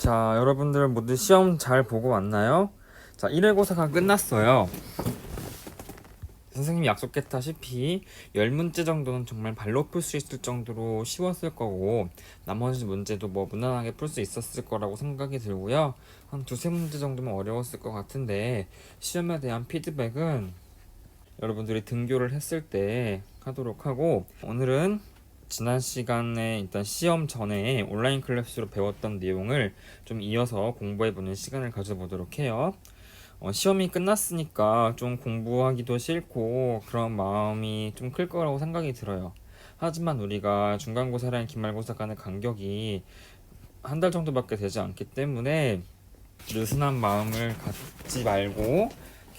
자, 여러분들 모두 시험 잘 보고 왔나요? 자, 1회고사가 끝났어요. 선생님이 약속했다시피 10문제 정도는 정말 발로 풀 수 있을 정도로 쉬웠을 거고 나머지 문제도 뭐 무난하게 풀 수 있었을 거라고 생각이 들고요. 한 두세 문제 정도면 어려웠을 것 같은데 시험에 대한 피드백은 여러분들이 등교를 했을 때 하도록 하고 오늘은 지난 시간에 일단 시험 전에 온라인 클래스로 배웠던 내용을 좀 이어서 공부해보는 시간을 가져보도록 해요. 어, 시험이 끝났으니까 좀 공부하기도 싫고 그런 마음이 좀 클 거라고 생각이 들어요. 하지만 우리가 중간고사랑 기말고사 간의 간격이 한 달 정도밖에 되지 않기 때문에 느슨한 마음을 갖지 말고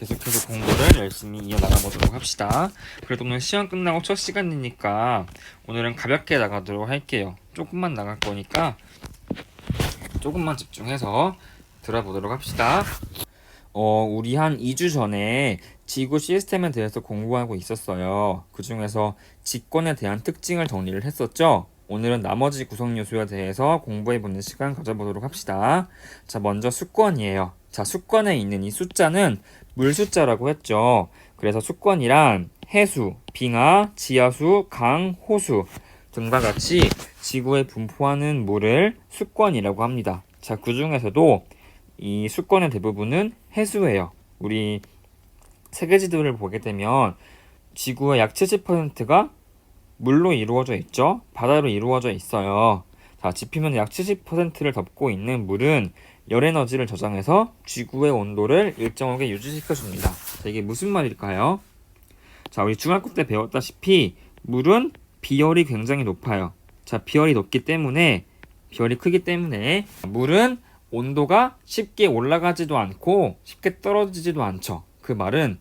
계속해서 공부를 열심히 이어나가 보도록 합시다. 그래도 오늘 시험 끝나고 첫 시간이니까 오늘은 가볍게 나가도록 할게요. 조금만 나갈 거니까 조금만 집중해서 들어보도록 합시다. 어, 우리 한 2주 전에 지구 시스템에 대해서 공부하고 있었어요. 그 중에서 직권에 대한 특징을 정리를 했었죠. 오늘은 나머지 구성 요소에 대해서 공부해보는 시간 가져보도록 합시다. 자, 먼저 수권이에요. 자, 수권에 있는 이 숫자는 물 숫자라고 했죠. 그래서 수권이란 해수, 빙하, 지하수, 강, 호수 등과 같이 지구에 분포하는 물을 수권이라고 합니다. 자, 그 중에서도 이 수권의 대부분은 해수예요. 우리 세계 지도를 보게 되면 지구의 약 70%가 물로 이루어져 있죠. 바다로 이루어져 있어요. 자, 지표면 약 70%를 덮고 있는 물은 열 에너지를 저장해서 지구의 온도를 일정하게 유지시켜 줍니다. 자, 이게 무슨 말일까요? 자, 우리 중학교 때 배웠다시피 물은 비열이 굉장히 높아요. 자, 비열이 높기 때문에 비열이 크기 때문에 물은 온도가 쉽게 올라가지도 않고 쉽게 떨어지지도 않죠. 그 말은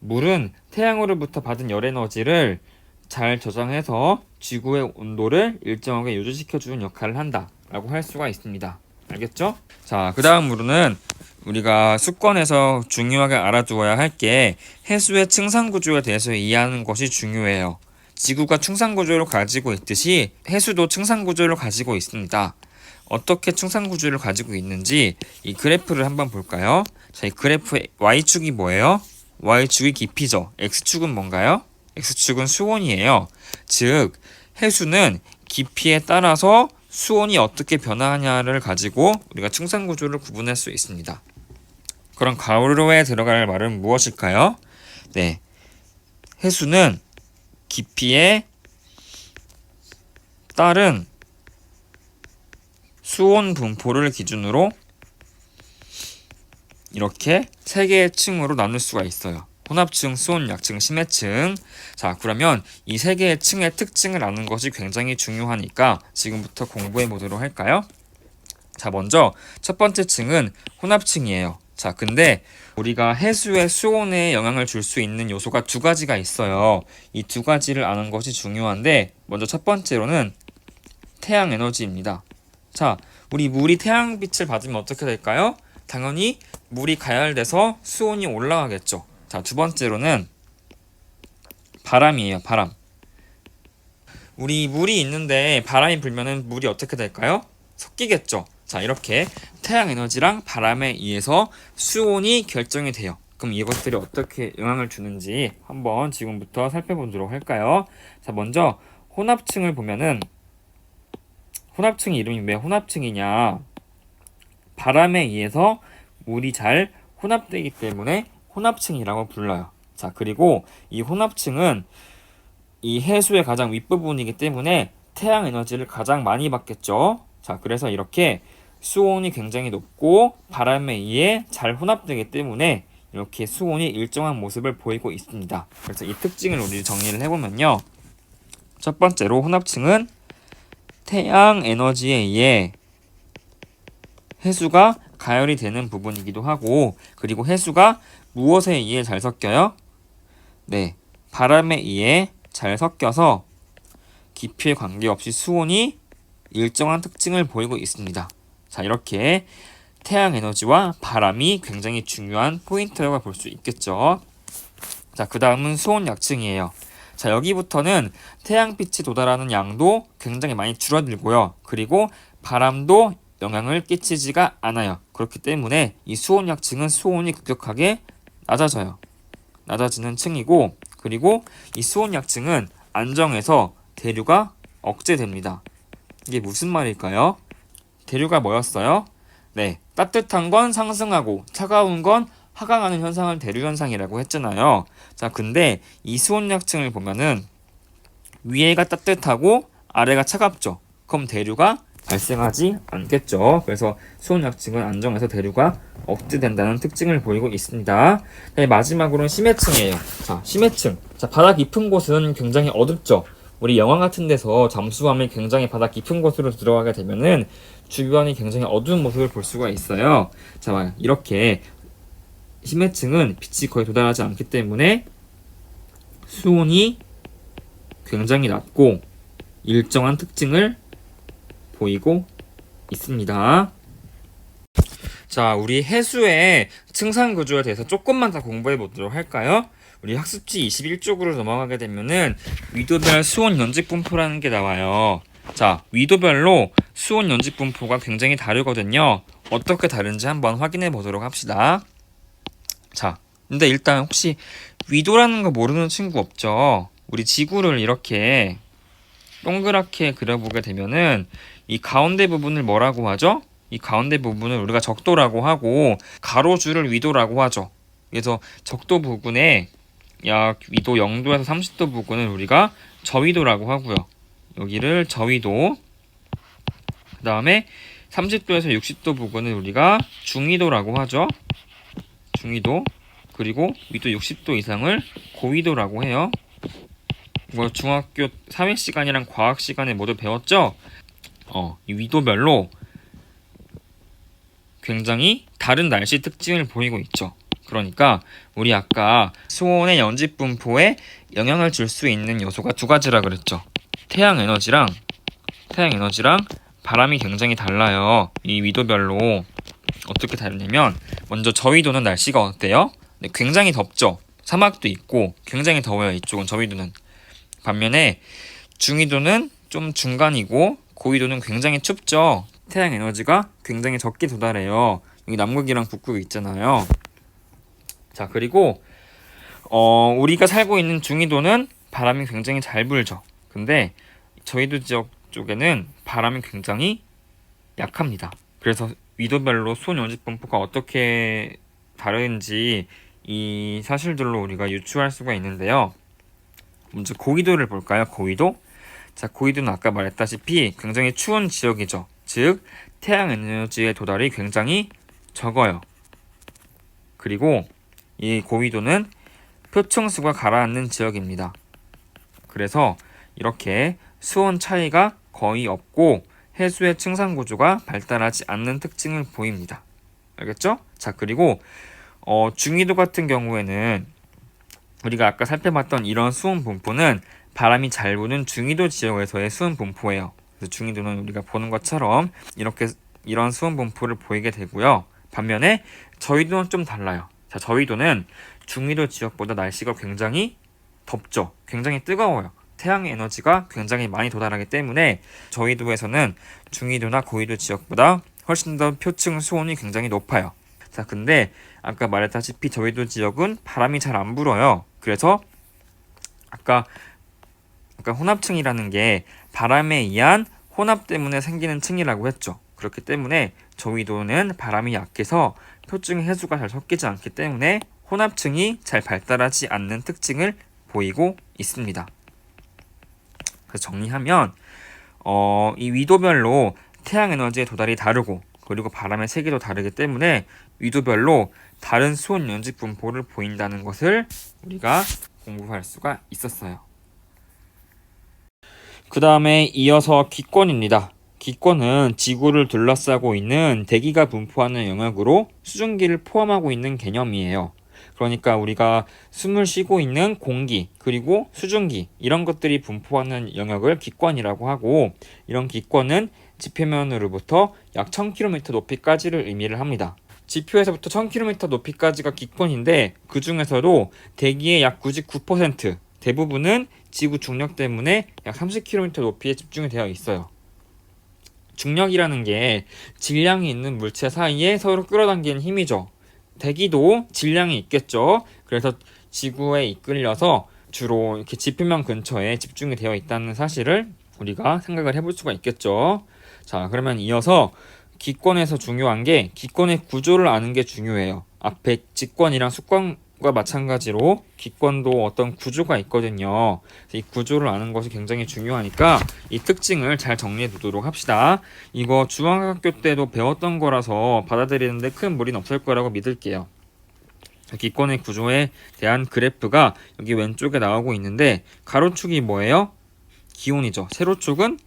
물은 태양으로부터 받은 열 에너지를 잘 저장해서 지구의 온도를 일정하게 유지시켜 주는 역할을 한다라고 할 수가 있습니다. 알겠죠? 자, 그 다음으로는 우리가 수권에서 중요하게 알아두어야 할 게 해수의 층상 구조에 대해서 이해하는 것이 중요해요. 지구가 충상 구조를 가지고 있듯이 해수도 층상 구조를 가지고 있습니다. 어떻게 충상 구조를 가지고 있는지 이 그래프를 한번 볼까요? 자, 이 그래프의 y축이 뭐예요? y축이 깊이죠. x축은 뭔가요? x축은 수온이에요. 즉 해수는 깊이에 따라서 수온이 어떻게 변화하냐를 가지고 우리가 충상 구조를 구분할 수 있습니다. 그럼 가로에 들어갈 말은 무엇일까요? 네. 해수는 깊이에 따른 수온 분포를 기준으로 이렇게 세 개의 층으로 나눌 수가 있어요. 혼합층, 수온, 약층, 심해층. 자, 그러면 이 세 개의 층의 특징을 아는 것이 굉장히 중요하니까 지금부터 공부해 보도록 할까요? 자, 먼저 첫 번째 층은 혼합층이에요. 자, 근데 우리가 해수의 수온에 영향을 줄 수 있는 요소가 두 가지가 있어요. 이 두 가지를 아는 것이 중요한데, 먼저 첫 번째로는 태양 에너지입니다. 자, 우리 물이 태양빛을 받으면 어떻게 될까요? 당연히 물이 가열돼서 수온이 올라가겠죠. 자, 두 번째로는 바람이에요, 바람. 우리 물이 있는데 바람이 불면은 물이 어떻게 될까요? 섞이겠죠. 자, 이렇게 태양 에너지랑 바람에 의해서 수온이 결정이 돼요. 그럼 이것들이 어떻게 영향을 주는지 한번 지금부터 살펴보도록 할까요? 자, 먼저 혼합층을 보면은 혼합층 이름이 왜 혼합층이냐? 바람에 의해서 물이 잘 혼합되기 때문에 혼합층이라고 불러요. 자, 그리고 이 혼합층은 이 해수의 가장 윗부분이기 때문에 태양 에너지를 가장 많이 받겠죠. 자, 그래서 이렇게 수온이 굉장히 높고 바람에 의해 잘 혼합되기 때문에 이렇게 수온이 일정한 모습을 보이고 있습니다. 그래서 이 특징을 우리 정리를 해보면요. 첫 번째로 혼합층은 태양 에너지에 의해 해수가 가열이 되는 부분이기도 하고 그리고 해수가 무엇에 의해 잘 섞여요? 네, 바람에 의해 잘 섞여서 깊이에 관계없이 수온이 일정한 특징을 보이고 있습니다. 자, 이렇게 태양 에너지와 바람이 굉장히 중요한 포인트라고 볼 수 있겠죠. 자, 그 다음은 수온 약층이에요. 자, 여기부터는 태양빛이 도달하는 양도 굉장히 많이 줄어들고요. 그리고 바람도 영향을 끼치지가 않아요. 그렇기 때문에 이 수온 약층은 수온이 급격하게 낮아져요. 낮아지는 층이고 그리고 이 수온약층은 안정해서 대류가 억제됩니다. 이게 무슨 말일까요? 대류가 뭐였어요? 네, 따뜻한 건 상승하고 차가운 건 하강하는 현상을 대류 현상이라고 했잖아요. 자, 근데 이 수온약층을 보면은 위에가 따뜻하고 아래가 차갑죠. 그럼 대류가 발생하지 않겠죠. 그래서 수온약층은 안정해서 대류가 억제된다는 특징을 보이고 있습니다. 네, 마지막으로는 심해층이에요. 자, 심해층. 자, 바다 깊은 곳은 굉장히 어둡죠. 우리 영화 같은 데서 잠수함이 굉장히 바다 깊은 곳으로 들어가게 되면은 주변이 굉장히 어두운 모습을 볼 수가 있어요. 자, 봐, 이렇게 심해층은 빛이 거의 도달하지 않기 때문에 수온이 굉장히 낮고 일정한 특징을 보이고 있습니다. 자, 우리 해수의 층상 구조에 대해서 조금만 더 공부해 보도록 할까요? 우리 학습지 21쪽으로 넘어가게 되면은 위도별 수온 연직 분포라는 게 나와요. 자, 위도별로 수온 연직 분포가 굉장히 다르거든요. 어떻게 다른지 한번 확인해 보도록 합시다. 자, 근데 일단 혹시 위도라는 거 모르는 친구 없죠? 우리 지구를 이렇게 동그랗게 그려보게 되면은 이 가운데 부분을 뭐라고 하죠? 이 가운데 부분을 우리가 적도라고 하고 가로줄을 위도라고 하죠. 그래서 적도 부분에 약 위도 0도에서 30도 부분을 우리가 저위도라고 하고요. 여기를 저위도 그 다음에 30도에서 60도 부분을 우리가 중위도라고 하죠. 중위도 그리고 위도 60도 이상을 고위도라고 해요. 뭐 중학교 사회 시간이랑 과학 시간에 모두 배웠죠? 어, 이 위도별로 굉장히 다른 날씨 특징을 보이고 있죠. 그러니까 우리 아까 수온의 연집 분포에 영향을 줄 수 있는 요소가 두 가지라 그랬죠. 태양 에너지랑 태양 에너지랑 바람이 굉장히 달라요. 이 위도별로 어떻게 다르냐면 먼저 저위도는 날씨가 어때요? 네, 굉장히 덥죠. 사막도 있고 굉장히 더워요. 이쪽은 저위도는 반면에 중위도는 좀 중간이고 고위도는 굉장히 춥죠. 태양 에너지가 굉장히 적게 도달해요. 여기 남극이랑 북극이 있잖아요. 자 그리고 어, 우리가 살고 있는 중위도는 바람이 굉장히 잘 불죠. 근데 저희도 지역 쪽에는 바람이 굉장히 약합니다. 그래서 위도별로 연집 분포가 어떻게 다른지 이 사실들로 우리가 유추할 수가 있는데요. 먼저 고위도를 볼까요? 고위도. 자, 고위도는 아까 말했다시피 굉장히 추운 지역이죠. 즉, 태양 에너지의 도달이 굉장히 적어요. 그리고 이 고위도는 표층수가 가라앉는 지역입니다. 그래서 이렇게 수온 차이가 거의 없고 해수의 층상 구조가 발달하지 않는 특징을 보입니다. 알겠죠? 자, 그리고 어, 중위도 같은 경우에는 우리가 아까 살펴봤던 이런 수온 분포는 바람이 잘 부는 중위도 지역에서의 수온 분포예요. 중위도는 우리가 보는 것처럼 이렇게 이런 수온 분포를 보이게 되고요. 반면에 저위도는 좀 달라요. 자, 저위도는 중위도 지역보다 날씨가 굉장히 덥죠. 굉장히 뜨거워요. 태양의 에너지가 굉장히 많이 도달하기 때문에 저위도에서는 중위도나 고위도 지역보다 훨씬 더 표층 수온이 굉장히 높아요. 자, 근데 아까 말했다시피 저위도 지역은 바람이 잘 안 불어요. 그래서 아까 아까 혼합층이라는 게 바람에 의한 혼합 때문에 생기는 층이라고 했죠. 그렇기 때문에 저위도는 바람이 약해서 표층 해수가 잘 섞이지 않기 때문에 혼합층이 잘 발달하지 않는 특징을 보이고 있습니다. 그래서 정리하면 어, 이 위도별로 태양 에너지의 도달이 다르고 그리고 바람의 세기도 다르기 때문에 위도별로 다른 수온 연직 분포를 보인다는 것을 우리가 공부할 수가 있었어요. 그 다음에 이어서 기권입니다. 기권은 지구를 둘러싸고 있는 대기가 분포하는 영역으로 수증기를 포함하고 있는 개념이에요. 그러니까 우리가 숨을 쉬고 있는 공기 그리고 수증기 이런 것들이 분포하는 영역을 기권이라고 하고 이런 기권은 지표면으로부터 약 1000km 높이까지를 의미를 합니다. 지표에서부터 1000km 높이까지가 기권인데 그 중에서도 대기의 약 99% 대부분은 지구 중력 때문에 약 30km 높이에 집중이 되어 있어요. 중력이라는 게 질량이 있는 물체 사이에 서로 끌어당기는 힘이죠. 대기도 질량이 있겠죠. 그래서 지구에 이끌려서 주로 이렇게 지표면 근처에 집중이 되어 있다는 사실을 우리가 생각을 해볼 수가 있겠죠. 자, 그러면 이어서 기권에서 중요한 게 기권의 구조를 아는 게 중요해요. 앞에 직권이랑 수권 과 마찬가지로 기권도 어떤 구조가 있거든요. 이 구조를 아는 것이 굉장히 중요하니까 이 특징을 잘 정리해 두도록 합시다. 이거 중학교 때도 배웠던 거라서 받아들이는데 큰 무리는 없을 거라고 믿을게요. 자, 기권의 구조에 대한 그래프가 여기 왼쪽에 나오고 있는데 가로축이 뭐예요? 기온이죠. 세로축은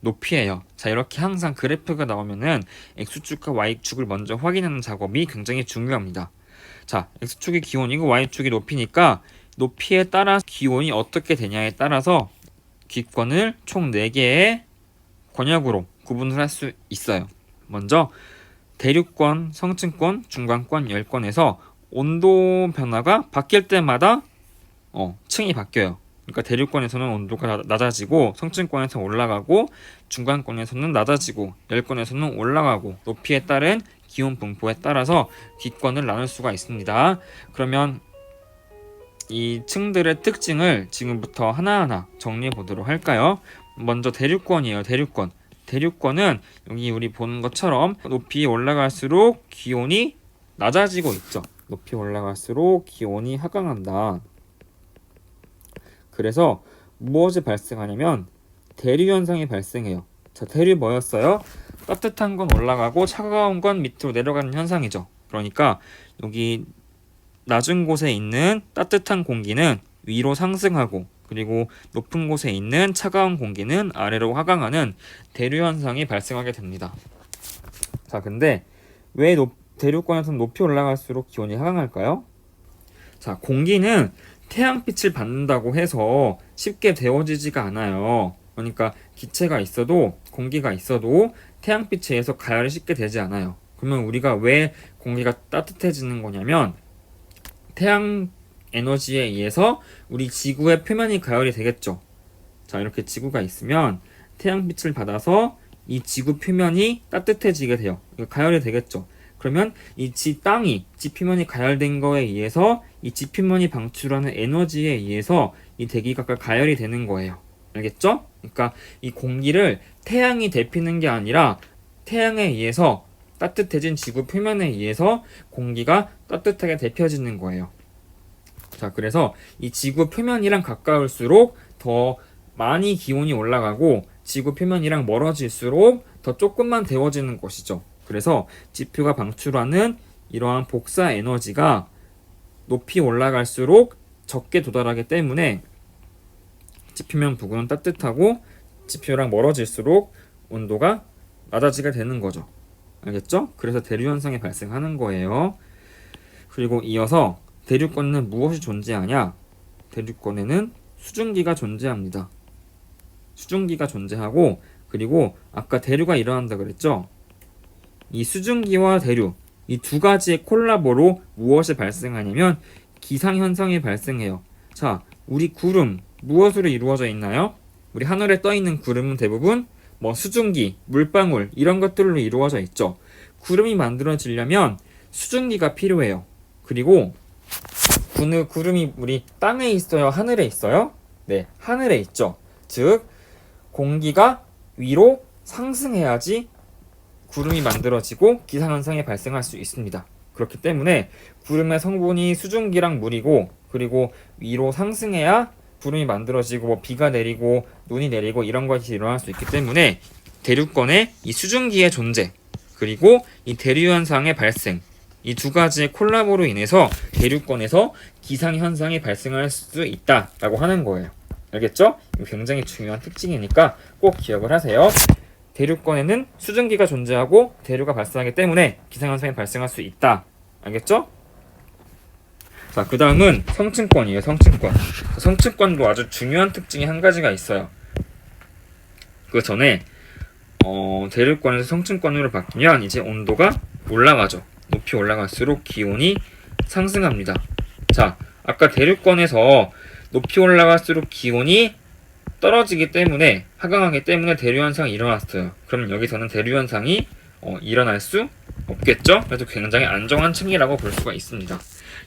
높이예요. 자, 이렇게 항상 그래프가 나오면은 x축과 y축을 먼저 확인하는 작업이 굉장히 중요합니다. 자, x축이 기온이고 y축이 높이니까 높이에 따라 기온이 어떻게 되냐에 따라서 기권을 총 4개의 권역으로 구분을 할 수 있어요. 먼저 대륙권, 성층권, 중간권, 열권에서 온도 변화가 바뀔 때마다 어, 층이 바뀌어요. 그러니까 대륙권에서는 온도가 나- 낮아지고 성층권에서 올라가고 중간권에서는 낮아지고 열권에서는 올라가고 높이에 따른 기온 분포에 따라서 기권을 나눌 수가 있습니다. 그러면 이 층들의 특징을 지금부터 하나하나 정리해 보도록 할까요? 먼저 대륙권이에요. 대륙권. 대륙권은 여기 우리 보는 것처럼 높이 올라갈수록 기온이 낮아지고 있죠. 높이 올라갈수록 기온이 하강한다. 그래서 무엇이 발생하냐면 대류 현상이 발생해요. 자, 대류 뭐였어요? 따뜻한 건 올라가고 차가운 건 밑으로 내려가는 현상이죠. 그러니까 여기 낮은 곳에 있는 따뜻한 공기는 위로 상승하고 그리고 높은 곳에 있는 차가운 공기는 아래로 하강하는 대류 현상이 발생하게 됩니다. 자, 근데 왜 높, 대륙권에서는 높이 올라갈수록 기온이 하강할까요? 자, 공기는 태양빛을 받는다고 해서 쉽게 데워지지가 않아요. 그러니까 기체가 있어도 공기가 있어도 태양빛에 의해서 가열이 쉽게 되지 않아요. 그러면 우리가 왜 공기가 따뜻해지는 거냐면 태양 에너지에 의해서 우리 지구의 표면이 가열이 되겠죠. 자, 이렇게 지구가 있으면 태양빛을 받아서 이 지구 표면이 따뜻해지게 돼요. 이거 가열이 되겠죠. 그러면 이 지 땅이 지 표면이 가열된 거에 의해서 이 지 표면이 방출하는 에너지에 의해서 이 대기가 가열이 되는 거예요. 알겠죠? 그러니까 이 공기를 태양이 데피는 게 아니라 태양에 의해서 따뜻해진 지구 표면에 의해서 공기가 따뜻하게 데펴지는 거예요. 자, 그래서 이 지구 표면이랑 가까울수록 더 많이 기온이 올라가고 지구 표면이랑 멀어질수록 더 조금만 데워지는 것이죠. 그래서 지표가 방출하는 이러한 복사 에너지가 높이 올라갈수록 적게 도달하기 때문에 지표면 부근은 따뜻하고 지표랑 멀어질수록 온도가 낮아지게 되는 거죠. 알겠죠? 그래서 대류 현상이 발생하는 거예요. 그리고 이어서 대륙권에는 무엇이 존재하냐? 대륙권에는 수증기가 존재합니다. 수증기가 존재하고 그리고 아까 대류가 일어난다 그랬죠? 이 수증기와 대류 이 두 가지의 콜라보로 무엇이 발생하냐면 기상 현상이 발생해요. 자, 우리 구름 무엇으로 이루어져 있나요? 우리 하늘에 떠 있는 구름은 대부분 뭐 수증기, 물방울 이런 것들로 이루어져 있죠. 구름이 만들어지려면 수증기가 필요해요. 그리고 구느 구름이 우리 땅에 있어요, 하늘에 있어요? 네, 하늘에 있죠. 즉 공기가 위로 상승해야지 구름이 만들어지고 기상현상이 발생할 수 있습니다. 그렇기 때문에 구름의 성분이 수증기랑 물이고 그리고 위로 상승해야 구름이 만들어지고 뭐 비가 내리고 눈이 내리고 이런 것이 일어날 수 있기 때문에 대륙권의 이 수증기의 존재 그리고 이 대류 현상의 발생 이 두 가지의 콜라보로 인해서 대륙권에서 기상 현상이 발생할 수 있다라고 하는 거예요. 알겠죠? 굉장히 중요한 특징이니까 꼭 기억을 하세요. 대륙권에는 수증기가 존재하고 대류가 발생하기 때문에 기상현상이 발생할 수 있다. 알겠죠? 자, 그 다음은 성층권이에요, 성층권. 성층권도 아주 중요한 특징이 한 가지가 있어요. 그 전에, 어, 대륙권에서 성층권으로 바뀌면 이제 온도가 올라가죠. 높이 올라갈수록 기온이 상승합니다. 자, 아까 대륙권에서 높이 올라갈수록 기온이 떨어지기 때문에 하강하기 때문에 대류 현상이 일어났어요. 그럼 여기서는 대류 현상이 어, 일어날 수 없겠죠? 그래서 굉장히 안정한 층이라고 볼 수가 있습니다.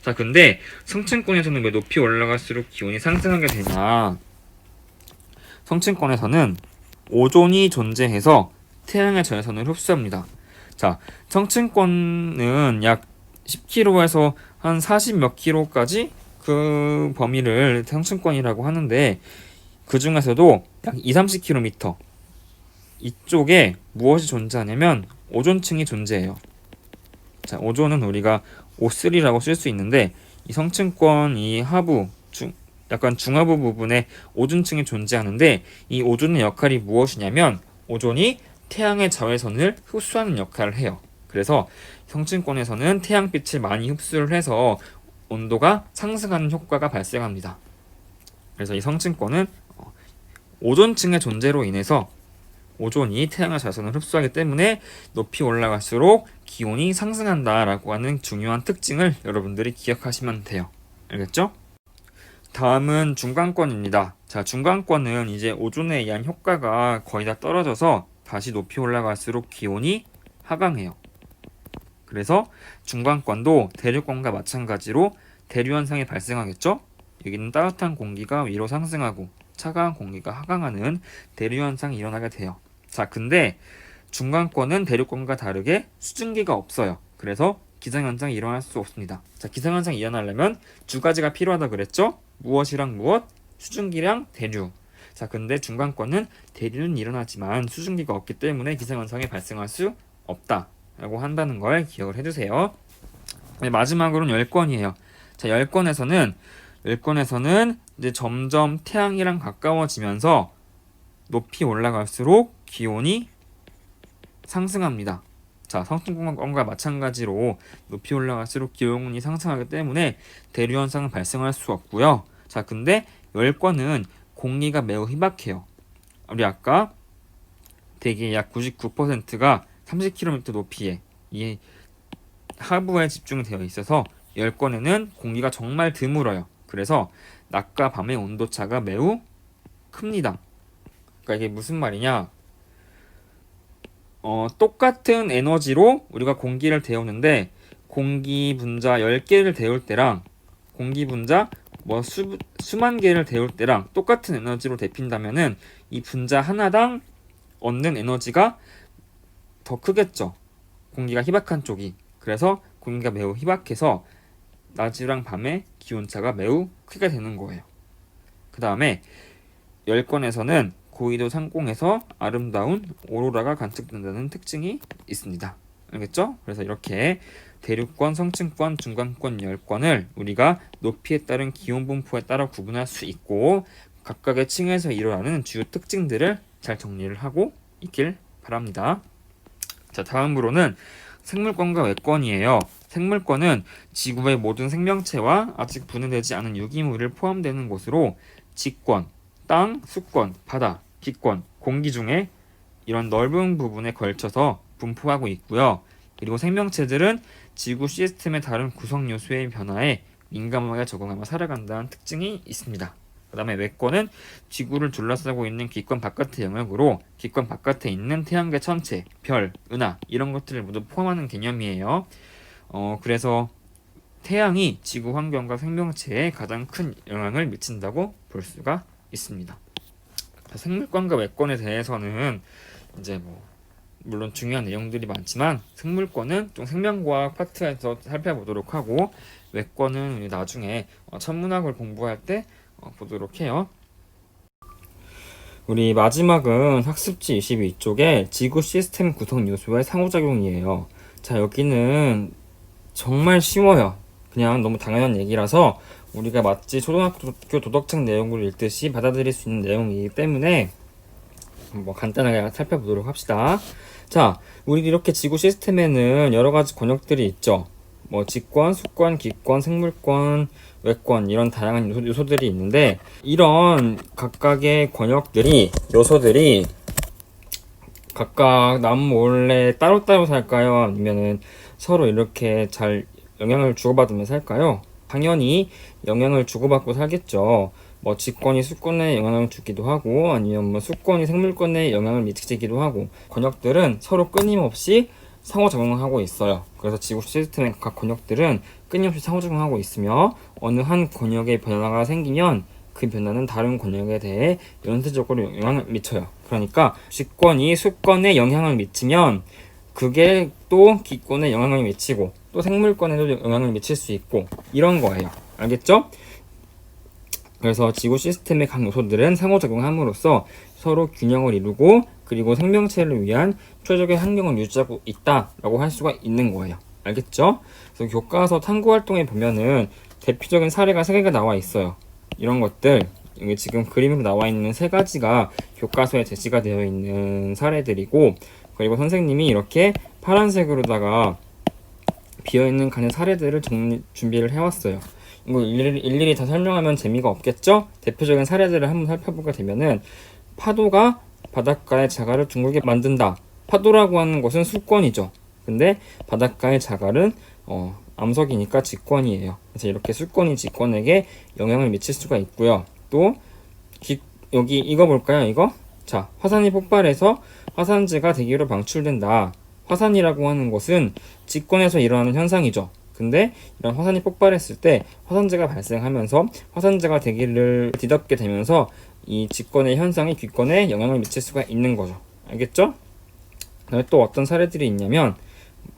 자, 근데 성층권에서는 왜 높이 올라갈수록 기온이 상승하게 되냐? 성층권에서는 오존이 존재해서 태양의 자외선을 흡수합니다. 자, 성층권은 약 10km에서 한 40몇 km까지 그 범위를 성층권이라고 하는데 그 중에서도 약 2, 30km 이쪽에 무엇이 존재하냐면 오존층이 존재해요. 자, 오존은 우리가 O3라고 쓸 수 있는데 이 성층권 이 하부 중 약간 중하부 부분에 오존층이 존재하는데 이 오존의 역할이 무엇이냐면 오존이 태양의 자외선을 흡수하는 역할을 해요. 그래서 성층권에서는 태양빛을 많이 흡수를 해서 온도가 상승하는 효과가 발생합니다. 그래서 이 성층권은 어, 오존층의 존재로 인해서 오존이 태양의 자외선을 흡수하기 때문에 높이 올라갈수록 기온이 상승한다라고 하는 중요한 특징을 여러분들이 기억하시면 돼요. 알겠죠? 다음은 중간권입니다. 자, 중간권은 이제 오존에 의한 효과가 거의 다 떨어져서 다시 높이 올라갈수록 기온이 하강해요. 그래서 중간권도 대륙권과 마찬가지로 대류 현상이 발생하겠죠? 여기는 따뜻한 공기가 위로 상승하고 차가운 공기가 하강하는 대류 현상이 일어나게 돼요. 자, 근데 중간권은 대륙권과 다르게 수증기가 없어요. 그래서 기상현상이 일어날 수 없습니다. 자, 기상현상이 일어나려면 두 가지가 필요하다 그랬죠? 무엇이랑 무엇? 수증기랑 대류. 자, 근데 중간권은 대류는 일어나지만 수증기가 없기 때문에 기상현상이 발생할 수 없다라고 한다는 걸 기억을 해주세요. 네, 마지막으로는 열권이에요. 자, 열권에서는 열권에서는 이제 점점 태양이랑 가까워지면서 높이 올라갈수록 기온이 상승합니다. 자, 성층권과 마찬가지로 높이 올라갈수록 기온이 상승하기 때문에 대류 현상은 발생할 수 없고요. 자, 근데 열권은 공기가 매우 희박해요. 우리 아까 대기 약 99%가 30km 높이에 이 하부에 집중이 되어 있어서 열권에는 공기가 정말 드물어요. 그래서 낮과 밤의 온도차가 매우 큽니다. 그러니까 이게 무슨 말이냐? 어, 똑같은 에너지로 우리가 공기를 데우는데 공기 분자 10개를 데울 때랑 공기 분자 뭐 수, 수만 개를 데울 때랑 똑같은 에너지로 데핀다면은 이 분자 하나당 얻는 에너지가 더 크겠죠. 공기가 희박한 쪽이. 그래서 공기가 매우 희박해서 낮이랑 밤의 기온차가 매우 크게 되는 거예요. 그 다음에 열권에서는 고위도 상공에서 아름다운 오로라가 관측된다는 특징이 있습니다. 알겠죠? 그래서 이렇게 대륙권, 성층권, 중간권, 열권을 우리가 높이에 따른 기온 분포에 따라 구분할 수 있고 각각의 층에서 일어나는 주요 특징들을 잘 정리를 하고 있길 바랍니다. 자, 다음으로는 생물권과 외권이에요. 생물권은 지구의 모든 생명체와 아직 분해되지 않은 유기물을 포함되는 곳으로 직권, 땅, 수권, 바다, 기권, 공기 중에 이런 넓은 부분에 걸쳐서 분포하고 있고요. 그리고 생명체들은 지구 시스템의 다른 구성 요소의 변화에 민감하게 적응하며 살아간다는 특징이 있습니다. 그 다음에 외권은 지구를 둘러싸고 있는 기권 바깥의 영역으로 기권 바깥에 있는 태양계 전체, 별, 은하 이런 것들을 모두 포함하는 개념이에요. 어, 그래서 태양이 지구 환경과 생명체에 가장 큰 영향을 미친다고 볼 수가 있습니다. 생물권과 외권에 대해서는 이제 뭐 물론 중요한 내용들이 많지만 생물권은 좀 생명과학 파트에서 살펴보도록 하고 외권은 나중에 어, 천문학을 공부할 때 어, 보도록 해요. 우리 마지막은 학습지 22쪽에 지구 시스템 구성 요소의 상호작용이에요. 자, 여기는 정말 쉬워요. 그냥 너무 당연한 얘기라서 우리가 마치 초등학교 도덕책 내용을 읽듯이 받아들일 수 있는 내용이기 때문에 뭐 간단하게 살펴보도록 합시다. 자, 우리 이렇게 지구 시스템에는 여러 가지 권역들이 있죠. 뭐 직권, 수권, 기권, 생물권, 외권 이런 다양한 요소, 요소들이 있는데 이런 각각의 권역들이 요소들이 각각 남 몰래 따로따로 살까요? 아니면은 서로 이렇게 잘 영향을 주고받으면서 살까요? 당연히 영향을 주고받고 살겠죠. 뭐 직권이 수권에 영향을 주기도 하고 아니면 뭐 수권이 생물권에 영향을 미치기도 하고 권역들은 서로 끊임없이 상호작용하고 있어요. 그래서 지구 시스템의 각 권역들은 끊임없이 상호작용하고 있으며 어느 한 권역의 변화가 생기면 그 변화는 다른 권역에 대해 연쇄적으로 영향을 미쳐요. 그러니까 직권이 수권에 영향을 미치면 그게 또 기권에 영향을 미치고 또 생물권에도 영향을 미칠 수 있고 이런 거예요. 알겠죠? 그래서 지구 시스템의 각 요소들은 상호작용함으로써 서로 균형을 이루고 그리고 생명체를 위한 최적의 환경을 유지하고 있다라고 할 수가 있는 거예요. 알겠죠? 그래서 교과서 탐구 활동에 보면은 대표적인 사례가 세 개가 나와 있어요. 이런 것들 여기 지금 그림으로 나와 있는 세 가지가 교과서에 제시가 되어 있는 사례들이고 그리고 선생님이 이렇게 파란색으로다가 비어있는 칸의 사례들을 정리, 준비를 해왔어요. 이거 일일이, 일일이 다 설명하면 재미가 없겠죠? 대표적인 사례들을 한번 살펴보게 되면은 파도가 바닷가의 자갈을 둥글게 만든다. 파도라고 하는 것은 수권이죠. 근데 바닷가의 자갈은 어, 암석이니까 직권이에요. 그래서 이렇게 수권이 직권에게 영향을 미칠 수가 있고요. 또 기- 여기 이거 볼까요? 이거 자 화산이 폭발해서 화산재가 대기로 방출된다. 화산이라고 하는 것은 직권에서 일어나는 현상이죠. 근데 이런 화산이 폭발했을 때 화산재가 발생하면서 화산재가 대기를 뒤덮게 되면서 이 직권의 현상이 귀권에 영향을 미칠 수가 있는 거죠. 알겠죠? 또 어떤 사례들이 있냐면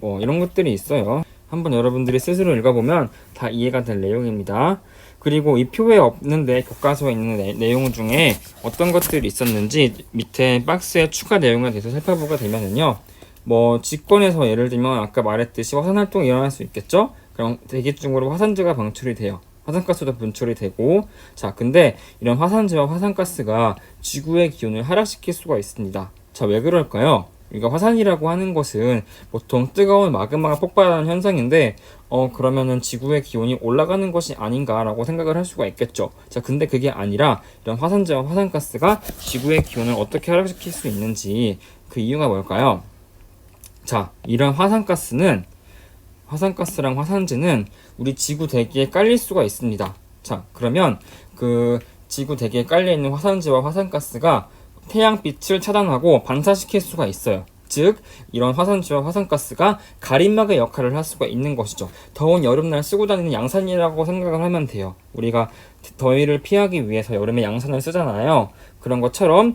뭐 이런 것들이 있어요. 한번 여러분들이 스스로 읽어보면 다 이해가 될 내용입니다. 그리고 이 표에 없는데 교과서에 있는 내, 내용 중에 어떤 것들이 있었는지 밑에 박스에 추가 내용에 대해서 살펴보게 되면은요. 뭐 직권에서 예를 들면 아까 말했듯이 화산 활동이 일어날 수 있겠죠? 그럼 대기 중으로 화산재가 방출이 돼요. 화산가스도 분출이 되고 자 근데 이런 화산재와 화산가스가 지구의 기온을 하락시킬 수가 있습니다. 자 왜 그럴까요? 그러니까 화산이라고 하는 것은 보통 뜨거운 마그마가 폭발하는 현상인데 어 그러면은 지구의 기온이 올라가는 것이 아닌가라고 생각을 할 수가 있겠죠. 자 근데 그게 아니라 이런 화산재와 화산가스가 지구의 기온을 어떻게 하락시킬 수 있는지 그 이유가 뭘까요? 자 이런 화산가스는 화산가스랑 화산재는 우리 지구 대기에 깔릴 수가 있습니다. 자, 그러면 그 지구 대기에 깔려 있는 화산재와 화산가스가 태양빛을 차단하고 반사시킬 수가 있어요. 즉, 이런 화산재와 화산가스가 가림막의 역할을 할 수가 있는 것이죠. 더운 여름날 쓰고 다니는 양산이라고 생각을 하면 돼요. 우리가 더위를 피하기 위해서 여름에 양산을 쓰잖아요. 그런 것처럼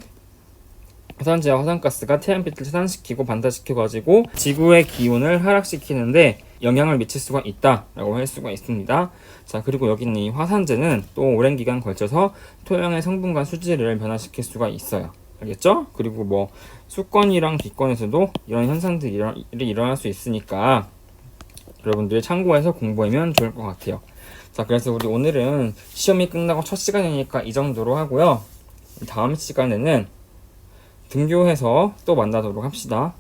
화산재와 화산가스가 태양빛을 차단시키고 반사시켜가지고 지구의 기온을 하락시키는데 영향을 미칠 수가 있다라고 할 수가 있습니다. 자 그리고 여기 있는 이 화산재는 또 오랜 기간 걸쳐서 토양의 성분과 수질을 변화시킬 수가 있어요. 알겠죠? 그리고 뭐 수권이랑 기권에서도 이런 현상들이 일어, 일어날 수 있으니까 여러분들이 참고해서 공부하면 좋을 것 같아요. 자 그래서 우리 오늘은 시험이 끝나고 첫 시간이니까 이 정도로 하고요. 다음 시간에는 등교해서 또 만나도록 합시다.